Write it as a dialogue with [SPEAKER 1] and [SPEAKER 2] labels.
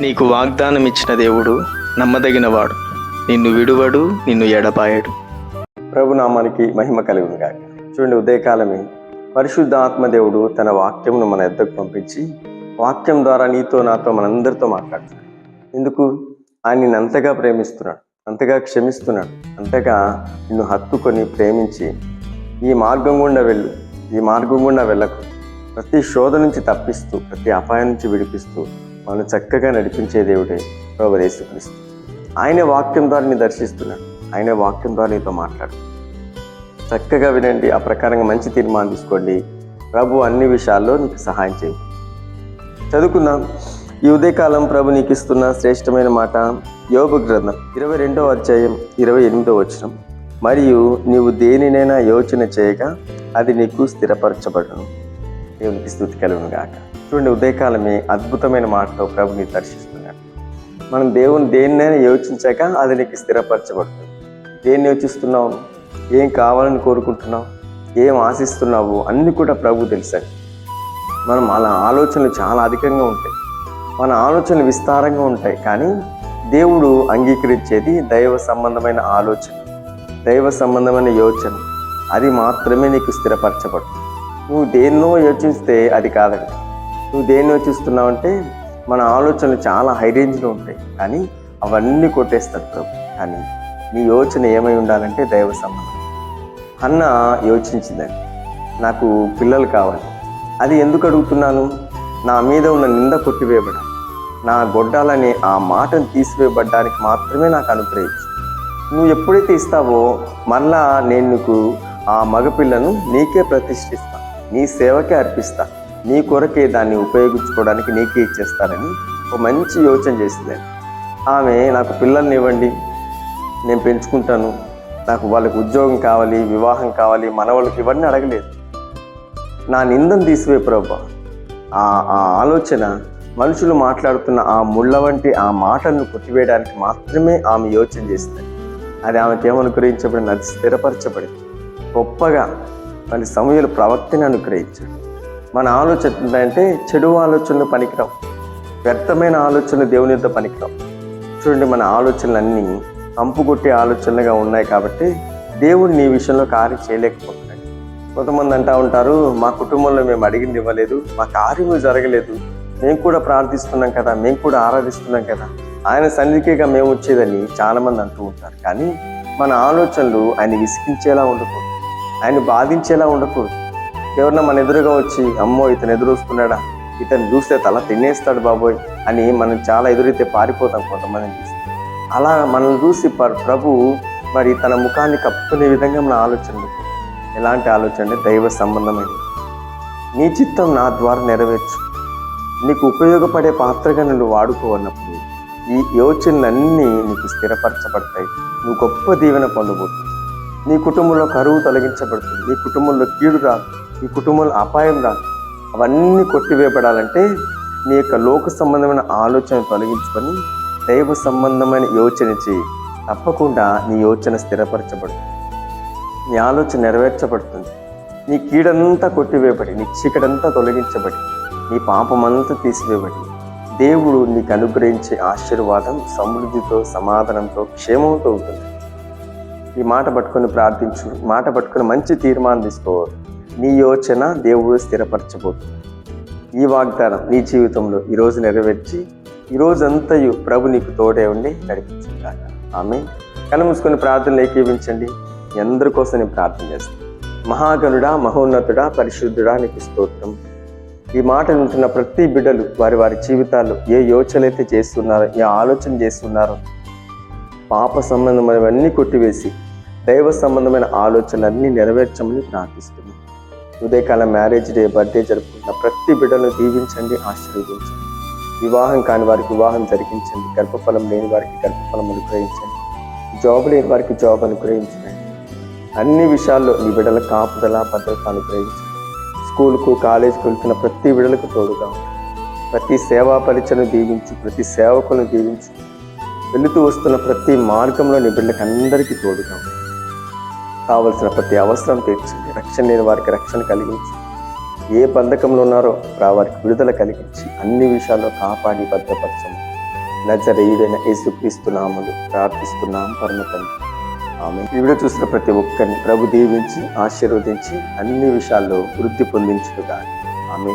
[SPEAKER 1] నీకు వాగ్దానం ఇచ్చిన దేవుడు నమ్మదగినవాడు. నిన్ను విడువడు నిన్ను ఎడపాయడు
[SPEAKER 2] ప్రభునామానికి మహిమ కలుగును గాక. చూడండి ఉదయకాలమే. పరిశుద్ధ ఆత్మదేవుడు తన వాక్యమును మన ఎద్దకు పంపించి వాక్యం ద్వారా నీతో నాతో మనందరితో మాట్లాడుతున్నాడు. ఎందుకు ఆయన నిన్ను అంతగా ప్రేమిస్తున్నాడు అంతగా క్షమిస్తున్నాడు అంతగా నిన్ను హత్తుకొని ప్రేమించి ఈ మార్గం గుండా వెళ్ళు ఈ మార్గం గుండా వెళ్ళకు. ప్రతి శోధ నుంచి తప్పిస్తూ ప్రతి అపాయం నుంచి విడిపిస్తూ మనం చక్కగా నడిపించే దేవుడే ప్రభు యేసుక్రీస్తు. ఆయన వాక్యం ద్వారా నీ దర్శిస్తున్నాడు. ఆయన వాక్యం ద్వారా నీతో మాట్లాడు చక్కగా వినండి ఆ ప్రకారంగా మంచి తీర్మానం తీసుకోండి. ప్రభు అన్ని విషయాల్లో నీకు సహాయం చేయండి చదువుకుందాం. ఈ ఉదయకాలం ప్రభు నీకు ఇస్తున్న శ్రేష్టమైన మాట యోగ గ్రంథం ఇరవై రెండవ అధ్యాయం ఇరవై ఎనిమిదవ వచనం. మరియు నీవు దేనినైనా యోచన చేయగా అది నీకు స్థిరపరచబడును. దేవునికి స్థుతి కలుగును గాక చూడండి ఉదయకాలమే అద్భుతమైన మాటతో ప్రభుని దర్శిస్తున్నాడు. మనం దేవుని దేన్నైనా యోచించాక అది నీకు స్థిరపరచబడుతుంది. దేన్ని యోచిస్తున్నావు? ఏం కావాలని కోరుకుంటున్నావు? ఏం ఆశిస్తున్నావు? అన్నీ కూడా ప్రభు తెలుసండి మనం అలా ఆలోచనలు చాలా అధికంగా ఉంటాయి. మన ఆలోచనలు విస్తారంగా ఉంటాయి. కానీ దేవుడు అంగీకరించేది దైవ సంబంధమైన ఆలోచన దైవ సంబంధమైన యోచన. అది మాత్రమే నీకు స్థిరపరచబడుతుంది. నువ్వు దేన్నో యోచిస్తే అది కాదండి. నువ్వు దేన్ని యోచిస్తున్నావు అంటే మన ఆలోచనలు చాలా హై రేంజ్లో ఉంటాయి. కానీ అవన్నీ కొట్టేస్తాడు ప్రభు. కానీ నీ యోచన ఏమై ఉండాలంటే దైవ సంబంధం అన్న యోచించిందని నాకు పిల్లలు కావాలి. అది ఎందుకు అడుగుతున్నాను? నా మీద ఉన్న నింద కొట్టివేయబడాలి. నా గొడ్డాలనే ఆ మాటను తీసివేయబడ్డానికి మాత్రమే నాకు అనుగ్రహించు. నువ్వు ఎప్పుడైతే ఇస్తావో మళ్ళా నేను నీకు ఆ మగపిల్లను నీకే ప్రతిష్ఠిస్తా. నీ సేవకే అర్పిస్తా. నీ కొరకే దాన్ని ఉపయోగించుకోవడానికి నీకే ఇచ్చేస్తానని ఒక మంచి యోచన చేసింది ఆమె నాకు పిల్లల్ని ఇవ్వండి నేను పెంచుకుంటాను. నాకు వాళ్ళకి ఉద్యోగం కావాలి వివాహం కావాలి మనవాళ్ళకి ఇవన్నీ అడగలేదు. నా నిందను తీసివే ప్రభా. ఆ ఆ ఆలోచన మనుషులు మాట్లాడుతున్న ఆ ముళ్ళ వంటి ఆ మాటలను కొట్టివేయడానికి మాత్రమే ఆమె యోచన చేస్తుంది అది ఆమెకి ఏమనుగ్రహించబడింది? అది స్థిరపరచబడింది. గొప్పగా మన సమయాలు ప్రవక్తిని అనుగ్రహించాడు. మన ఆలోచన ఏంటంటే చెడు ఆలోచనలు పనికిరావు. వ్యర్థమైన ఆలోచనలు దేవుని యొక్క పనికిరావు. చూడండి మన ఆలోచనలన్నీ కంపుకొట్టే ఆలోచనలుగా ఉన్నాయి కాబట్టి దేవుడు నీ విషయంలో కార్యం చేయలేకపోతున్నాడు. కొంతమంది అంటా ఉంటారు మా కుటుంబంలో మేము అడిగింది ఇవ్వలేదు మా కార్యము జరగలేదు. మేము కూడా ప్రార్థిస్తున్నాం కదా మేము కూడా ఆరాధిస్తున్నాం కదా. ఆయన సన్నిధికేగా మేము వచ్చేదని చాలామంది అంటూ ఉంటారు. కానీ మన ఆలోచనలు ఆయన విసిగించేలా ఉండకూడదు. ఆయన బాధించేలా ఉండకూడదు. ఎవరన్నా మన ఎదురుగా వచ్చి అమ్మో ఇతను ఎదురొస్తున్నాడా? ఇతను చూస్తే తల తినేస్తాడు బాబోయ్ అని మనం చాలా ఎదురైతే పారిపోతాం కొంతమందిని చూసి. అలా మనల్ని చూసి ప్రభు మరి తన ముఖాన్ని కప్పుకునే విధంగా మన ఆలోచన ఎలాంటి ఆలోచన అంటే దైవ సంబంధమైనది. నీ చిత్తం నా ద్వారా నెరవేర్చు. నీకు ఉపయోగపడే పాత్రగా నువ్వు వాడుకోవన్నప్పుడు ఈ యోచనలన్నీ నీకు స్థిరపరచబడతాయి. నువ్వు గొప్ప దీవెన పొందబోతుంది నీ కుటుంబంలో కరువు తొలగించబడుతుంది. నీ కుటుంబంలో కీడు రాదు. నీ కుటుంబంలో అపాయం రాదు అవన్నీ కొట్టివేయబడాలంటే నీ యొక్క లోక సంబంధమైన ఆలోచన తొలగించుకొని దైవ సంబంధమైన యోచన చేయి. తప్పకుండా నీ యోచన స్థిరపరచబడుతుంది. నీ ఆలోచన నెరవేర్చబడుతుంది. నీ కీడంతా కొట్టివేయబడి నీ చీకటంతా తొలగించబడి నీ పాపమంతా తీసివేయబడి దేవుడు నీకు అనుగ్రహించే ఆశీర్వాదం సమృద్ధితో సమాధానంతో క్షేమంతో ఉంటుంది. ఈ మాట పట్టుకొని ప్రార్థించు మాట పట్టుకొని మంచి తీర్మానం తీసుకోవాలి నీ యోచన దేవుడు స్థిరపరచబోతుంది. ఈ వాగ్దానం నీ జీవితంలో ఈరోజు నెరవేర్చి ఈ రోజంతయు ప్రభు నీకు తోడే ఉండి నడిపించుగాక ఆమె కళ్ళు ప్రార్థనలు ఏకీవించండి మీ అందరి కోసం నేను ప్రార్థన చేస్తాను. మహాగణుడా మహోన్నతుడా పరిశుద్ధుడా నీకు స్తోత్రం. ఈ మాట వింటున్న ప్రతి బిడ్డలు వారి వారి జీవితాల్లో ఏ యోచనైతే చేస్తున్నారో ఏ ఆలోచన చేస్తున్నారో పాప సంబంధమైనవన్నీ కొట్టివేసి దైవ సంబంధమైన ఆలోచనలన్నీ నెరవేర్చమని ప్రార్థిస్తున్నాను ఉదయకాల మ్యారేజ్ డే బర్త్డే జరుపుకున్న ప్రతి బిడ్డను దీవించండి ఆశీర్వదించండి. వివాహం కాని వారికి వివాహం జరిగించండి. గర్భఫలం లేని వారికి గర్భఫలం అనుగ్రహించండి. జాబ్ లేని వారికి జాబ్ అనుగ్రహించండి. అన్ని విషయాల్లో మీ బిడ్డల కాపుదల భద్రత అనుగ్రహించండి. స్కూల్కు కాలేజీకి వెళ్తున్న ప్రతి బిడ్డలకు తోడుగా ప్రతి సేవా పరిచయను దీవించు ప్రతి సేవకులను దీవించు వెళుతూ వస్తున్న ప్రతి మార్గంలో నీ బిడ్డలకు అందరికీ తోడుగా ఉండండి. కావలసిన ప్రతి అవసరం తీర్చండి. రక్షణ లేని వారికి రక్షణ కలిగించి ఏ బంధకంలో ఉన్నారో రా వారికి విడుదల కలిగించి అన్ని విషయాల్లో కాపాడి భద్రపరచము నజరేయుడైన యేసుక్రీస్తునాములు ప్రార్థిస్తున్నాం పరమతండ్రి ఆమె ఈ వీడియో చూసిన ప్రతి ఒక్కరిని ప్రభు దీవించి ఆశీర్వదించి అన్ని విషయాల్లో వృద్ధి పొందించుగా ఆమె